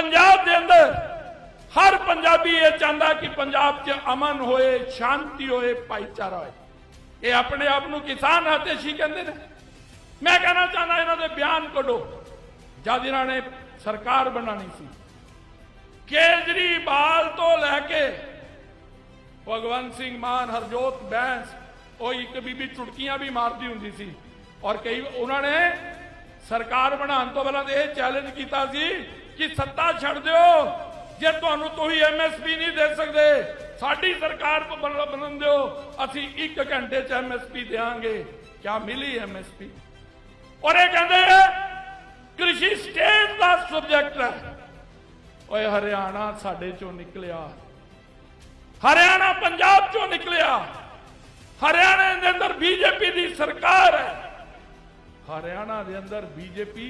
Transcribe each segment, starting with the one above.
ਪੰਜਾਬ ਦੇ ਅੰਦਰ ਹਰ ਪੰਜਾਬੀ ਇਹ ਚਾਹੁੰਦਾ ਕਿ ਪੰਜਾਬ 'ਚ ਅਮਨ ਹੋਏ, ਸ਼ਾਂਤੀ ਹੋਏ, ਭਾਈਚਾਰਾ ਹੋਏ। ਇਹ ਆਪਣੇ ਆਪ ਨੂੰ ਕਿਸਾਨ ਹਤੇਸ਼ੀ ਕਹਿੰਦੇ ਨੇ। ਮੈਂ ਕਹਿਣਾ ਚਾਹੁੰਦਾ ਇਹਨਾਂ ਦੇ ਬਿਆਨ ਕੱਢੋ। ਜਦ ਇਹਨਾਂ ਨੇ ਸਰਕਾਰ ਬਣਾਣੀ ਸੀ। ਕੇਜਰੀਵਾਲ ਤੋਂ ਲੈ ਕੇ ਭਗਵੰਤ ਸਿੰਘ ਮਾਨ, ਹਰਜੋਤ ਬੈਂਸ, ਉਹ ਇੱਕ ਬੀਬੀ ਚੁਟਕੀਆਂ ਵੀ ਮਾਰਦੀ ਹੁੰਦੀ ਸੀ। ਔਰ ਕਈ ਉਹਨਾਂ ਨੇ ਸਰਕਾਰ ਬਣਾਉਣ ਤੋਂ ਪਹਿਲਾਂ ਇਹ ਚੈਲੰਜ ਕੀਤਾ ਸੀ ਕਿ ਸੱਤਾ ਛੱਡ ਦਿਓ। ਜੇ ਤੁਹਾਨੂੰ ਤੁਸੀਂ ਐਮਐਸਪੀ ਨਹੀਂ ਦੇ ਸਕਦੇ, ਸਾਡੀ ਸਰਕਾਰ ਕੋ ਬਣਨ ਦਿਓ। ਅਸੀਂ 1 ਘੰਟੇ ਚ ਐਮਐਸਪੀ ਦੇਾਂਗੇ ਕਿਆ ਮਿਲੀ ਐਮਐਸਪੀ ਔਰ ਇਹ ਕਹਿੰਦੇ ਕ੍ਰਿਸ਼ੀ ਸਟੇਟ ਦਾ ਸਬਜੈਕਟ ਹੈ। ਓਏ ਹਰਿਆਣਾ ਸਾਡੇ ਚੋਂ ਨਿਕਲਿਆ। ਹਰਿਆਣਾ ਪੰਜਾਬ ਚੋਂ ਨਿਕਲਿਆ। ਹਰਿਆਣਾ ਦੇ ਅੰਦਰ ਬੀਜੇਪੀ ਦੀ ਸਰਕਾਰ ਹੈ। ਹਰਿਆਣਾ ਦੇ ਅੰਦਰ ਬੀਜੇਪੀ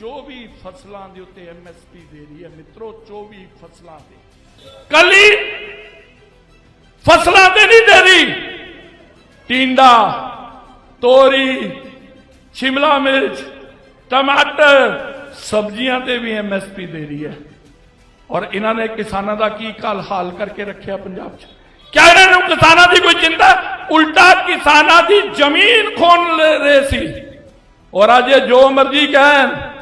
24 ਫਸਲਾਂ ਦੇ ਉੱਤੇ ਐਮਐਸਪੀ ਦੇ ਰਹੀ ਹੈ। ਮਿੱਤਰੋ 24 ਫਸਲਾਂ ਤੇ ਕੱਲੀ ਫਸਲਾਂ ਤੇ ਨਹੀਂ ਦੇ ਰਹੀ। ਟਿੰਡਾ, ਤੋਰੀ, ਸ਼ਿਮਲਾ ਮਿਰਚ, ਟਮਾਟਰ, ਸਬਜ਼ੀਆਂ ਤੇ ਵੀ ਐਮਐਸਪੀ ਦੇ ਰਹੀ ਹੈ। ਔਰ ਇਹਨਾਂ ਨੇ ਕਿਸਾਨਾਂ ਦਾ ਕੀ ਕਾਲ ਹਾਲ ਕਰਕੇ ਰੱਖਿਆ ਪੰਜਾਬ 'ਚ? ਕਿਆ ਇਹਨਾਂ ਨੂੰ ਕਿਸਾਨਾਂ ਦੀ ਕੋਈ ਚਿੰਤਾ? ਉਲਟਾ ਕਿਸਾਨਾਂ ਦੀ ਜ਼ਮੀਨ ਖੋਣ ਲੈ ਰਹੇ ਸੀ। ਔਰ ਅਜੇ ਜੋ ਮਰਜ਼ੀ ਕਹਿਣ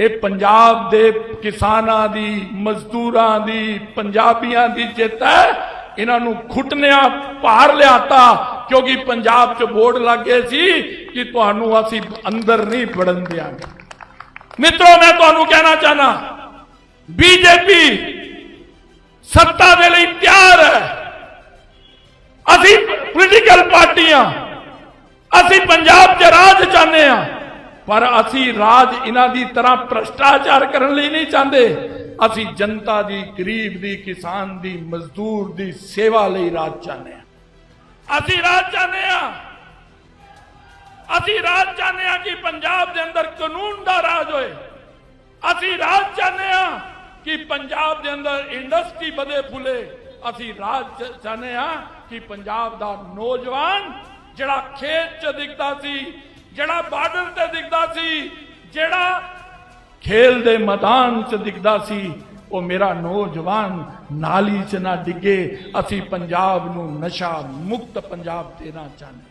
ਇਹ ਪੰਜਾਬ ਦੇ ਕਿਸਾਨਾਂ ਦੀ, ਮਜ਼ਦੂਰਾਂ ਦੀ, ਪੰਜਾਬੀਆਂ ਦੀ ਚਿੱਤ ਹੈ। ਇਹਨਾਂ ਨੂੰ ਖੁੱਟਨਿਆਂ ਭਾਰ ਲਿਆਤਾ, ਕਿਉਂਕਿ ਪੰਜਾਬ 'ਚ ਬੋਰਡ ਲੱਗੇ ਸੀ ਕਿ ਤੁਹਾਨੂੰ ਅਸੀਂ ਅੰਦਰ ਨਹੀਂ ਵੜਨ ਦਿਆਂਗੇ। ਮਿੱਤਰੋ, ਮੈਂ ਤੁਹਾਨੂੰ ਕਹਿਣਾ ਚਾਹਨਾ, ਬੀਜੇਪੀ ਸੱਤਾ ਦੇ ਲਈ ਤਿਆਰ ਹੈ। ਅਸੀਂ ਪੋਲੀਟੀਕਲ ਪਾਰਟੀਆਂ, ਅਸੀਂ ਪੰਜਾਬ 'ਚ ਰਾਜ ਚਾਹੁੰਦੇ ਆ ਪਰ ਅਸੀਂ ਰਾਜ ਇਹਨਾਂ ਦੀ ਤਰ੍ਹਾਂ ਭ੍ਰਸ਼ਟਾਚਾਰ ਕਰਨ ਲਈ ਨਹੀਂ ਚਾਹੁੰਦੇ। ਅਸੀਂ ਜਨਤਾ ਦੀ, ਗਰੀਬ ਦੀ, ਕਿਸਾਨ ਦੀ, ਮਜ਼ਦੂਰ ਦੀ ਸੇਵਾ ਲਈ ਰਾਜ ਚਾਹੁੰਦੇ ਆ ਅਸੀਂ ਰਾਜ ਚਾਹੁੰਦੇ ਆ ਅਸੀਂ ਰਾਜ ਚਾਹੁੰਦੇ ਆ ਕਿ ਪੰਜਾਬ ਦੇ ਅੰਦਰ ਕਾਨੂੰਨ ਦਾ ਰਾਜ ਹੋਏ। ਅਸੀਂ ਰਾਜ ਚਾਹੁੰਦੇ ਆ ਕਿ ਪੰਜਾਬ ਦੇ ਅੰਦਰ ਇੰਡਸਟਰੀ ਵਧੇ ਫੁੱਲੇ। ਅਸੀਂ ਰਾਜ ਚਾਹੁੰਦੇ ਆ ਕਿ ਪੰਜਾਬ ਦਾ ਨੌਜਵਾਨ ਜਿਹੜਾ ਖੇਤ 'ਚ ਦਿਖਦਾ ਸੀ ਜਿਹੜਾ ਬਾਰਡਰ ਤੇ ਦਿਖਦਾ ਸੀ, ਜਿਹੜਾ ਖੇਲ ਦੇ ਮੈਦਾਨ 'ਚ ਦਿਖਦਾ ਸੀ, ਉਹ ਮੇਰਾ ਨੌਜਵਾਨ ਨਾਲੀ 'ਚ ਨਾ ਡਿੱਗੇ। ਅਸੀਂ ਪੰਜਾਬ ਨੂੰ ਨਸ਼ਾ ਮੁਕਤ ਪੰਜਾਬ ਦੇਣਾ ਚਾਹੁੰਦੇ